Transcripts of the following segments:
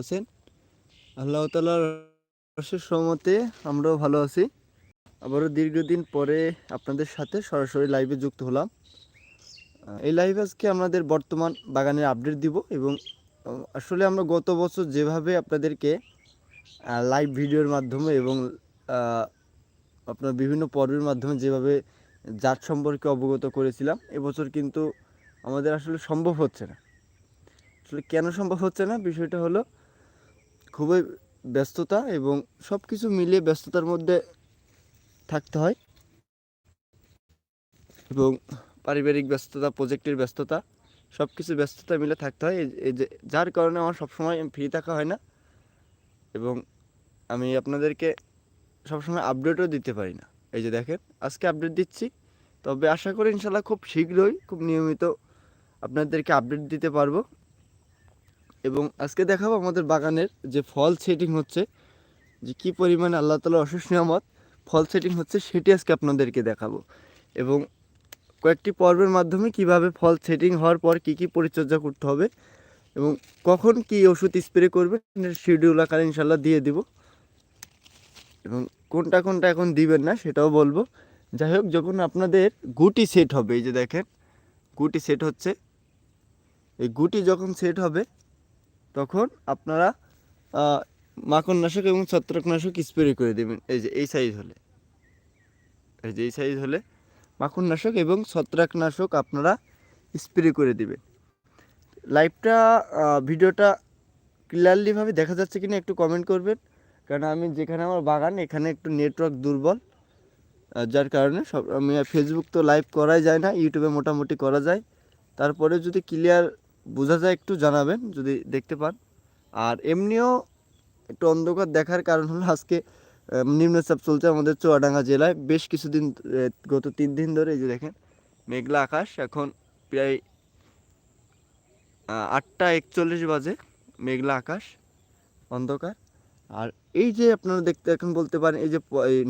আছেন? আল্লাহ তালার সহমতে আমরাও ভালো আছি। আবারও দীর্ঘদিন পরে আপনাদের সাথে সরাসরি লাইভে যুক্ত হলাম। এই লাইভ আজকে আমাদের বর্তমান বাগানের আপডেট দিব এবং আসলে আমরা গত বছর যেভাবে আপনাদেরকে লাইভ ভিডিওর মাধ্যমে এবং আপনার বিভিন্ন পর্বের মাধ্যমে যেভাবে জাত সম্পর্কে অবগত করেছিলাম, এবছর কিন্তু আমাদের আসলে সম্ভব হচ্ছে না। আসলে কেন সম্ভব হচ্ছে না? বিষয়টা হলো খুবই ব্যস্ততা এবং সব কিছু মিলিয়ে ব্যস্ততার মধ্যে থাকতে হয়। এবং পারিবারিক ব্যস্ততা, প্রজেক্টের ব্যস্ততা সব কিছু ব্যস্ততা মিলে থাকতে হয়। এই- যে যার কারণে আমার সবসময় ফ্রি থাকা হয় না এবং আমি আপনাদেরকে সবসময় আপডেটও দিতে পারি না। এই যে দেখেন, আজকে আপডেট দিচ্ছি। তবে আশা করি ইনশাল্লাহ খুব শীঘ্রই, খুব নিয়মিত আপনাদেরকে আপডেট দিতে পারব। এবং আজকে দেখাবো আমাদের বাগানের যে ফল সেটিং হচ্ছে, যে কী পরিমাণে আল্লাহ তালা অশেষ নিয়ামত ফল সেটিং হচ্ছে সেটি আজকে আপনাদেরকে দেখাবো। এবং কয়েকটি পর্বের মাধ্যমে কীভাবে ফল সেটিং হওয়ার পর কি কি পরিচর্যা করতে হবে এবং কখন কি ওষুধ স্প্রে করবে শিডিউল আকারে ইনশাল্লাহ দিয়ে দিব। এবং কোনটা কোনটা এখন দিবেন না সেটাও বলব। যাই হোক, যখন আপনাদের গুটি সেট হবে, এই যে দেখেন, গুটি সেট হচ্ছে। এই গুটি যখন সেট হবে তখন আপনারা মাকড়নাশক এবং ছত্রাকনাশক স্প্রে করে দেবেন। এই যে, এই সাইজ হলে। এই যে, এই সাইজ হলে মাকড়নাশক এবং ছত্রাকনাশক আপনারা স্প্রে করে দেবেন। লাইভটা ভিডিওটা ক্লিয়ারলিভাবে দেখা যাচ্ছে কিনা একটু কমেন্ট করবেন। কারণ আমি যেখানে আমার বাগান, এখানে একটু নেটওয়ার্ক দুর্বল। যার কারণে সব, আমি ফেসবুক তো লাইভ করাই যায় না ইউটিউবে মোটামুটি করা যায়। তারপরে যদি ক্লিয়ার বোঝা যায় একটু জানাবেন যদি দেখতে পান। আর এমনিও একটু অন্ধকার দেখার কারণ হলো আজকে নিম্নচাপ চলছে আমাদের চুয়াডাঙ্গা জেলায়। বেশ কিছুদিন গত তিন দিন ধরে এই যে দেখেন, মেঘলা আকাশ। এখন প্রায় আটটা একচল্লিশ বাজে, মেঘলা আকাশ, অন্ধকার। আর এই যে আপনারা দেখতে, এখন বলতে পারেন, এই যে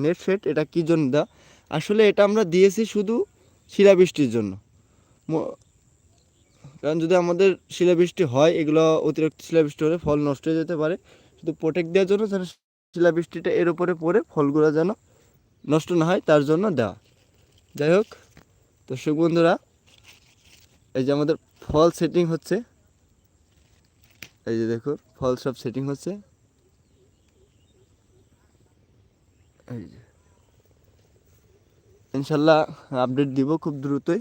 নেট সেট, এটা কী জন্য দেওয়া? আসলে এটা আমরা দিয়েছি শুধু শিলাবৃষ্টির জন্য। কারণ যদি আমাদের শিলাবৃষ্টি হয়, এগুলো অতিরিক্ত শিলাবৃষ্টি হলে ফল নষ্ট হয়ে যেতে পারে। শুধু প্রোটেক্ট দেওয়ার জন্য যেন শিলাবৃষ্টিটা এর উপরে পড়ে, ফলগুলো যেন নষ্ট না হয়, তার জন্য দেওয়া। যাই হোক, দর্শক বন্ধুরা, এই যে আমাদের ফল সেটিং হচ্ছে। এই যে দেখো ফল সব সেটিং হচ্ছে। এই যে। ইনশাল্লাহ আপডেট দিব খুব দ্রুতই।